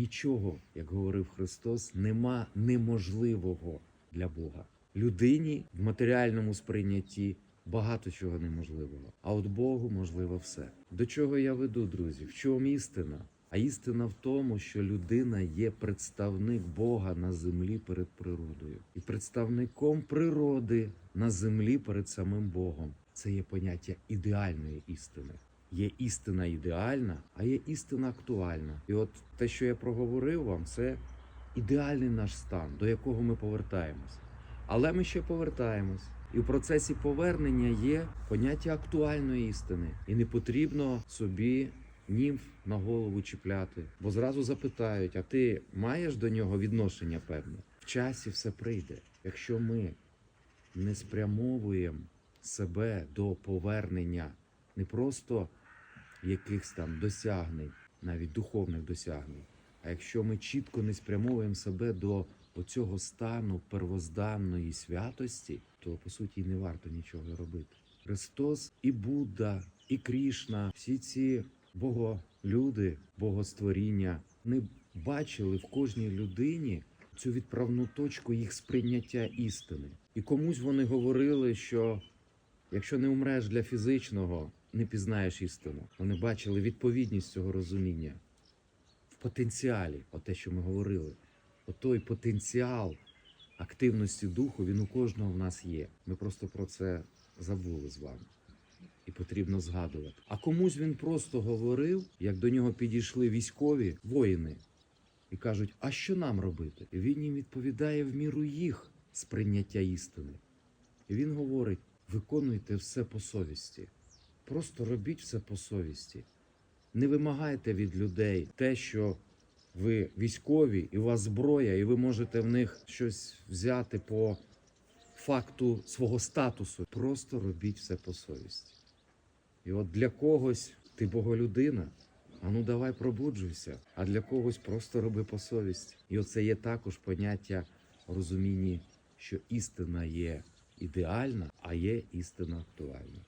нічого, як говорив Христос, нема неможливого для Бога. Людині в матеріальному сприйнятті багато чого неможливого. А от Богу можливо все. До чого я веду, друзі? В чому істина? А істина в тому, що людина є представник Бога на землі перед природою, і представником природи на землі перед самим Богом. Це є поняття ідеальної істини. Є істина ідеальна, а є істина актуальна. І от те, що я проговорив вам, це ідеальний наш стан, до якого ми повертаємось. Але ми ще повертаємось. І в процесі повернення є поняття актуальної істини. І не потрібно собі німф на голову чіпляти, бо зразу запитають: а ти маєш до нього відношення певне? В часі все прийде. Якщо ми не спрямовуємо себе до повернення не просто якихось там досягнень, навіть духовних досягнень, а якщо ми чітко не спрямовуємо себе до оцього стану первозданної святості, то по суті не варто нічого робити. Христос і Будда, і Крішна, всі ці боголюди, богостворіння, не бачили в кожній людині цю відправну точку їх сприйняття істини. І комусь вони говорили, що якщо не умреш для фізичного, не пізнаєш істину. Вони бачили відповідність цього розуміння в потенціалі, оте, що ми говорили. Отой потенціал активності духу, він у кожного в нас є. Ми просто про це забули з вами. І потрібно згадувати. А комусь він просто говорив, як до нього підійшли військові воїни і кажуть: а що нам робити? І він їм відповідає в міру їх сприйняття істини. І він говорить: виконуйте все по совісті. Просто робіть все по совісті. Не вимагайте від людей те, що ви військові, і у вас зброя, і ви можете в них щось взяти по факту свого статусу. Просто робіть все по совісті. І от для когось ти боголюдина, а ну давай пробуджуйся, а для когось просто роби по совісті. І оце є також поняття розуміння, що істина є ідеальна, а є істина актуальна.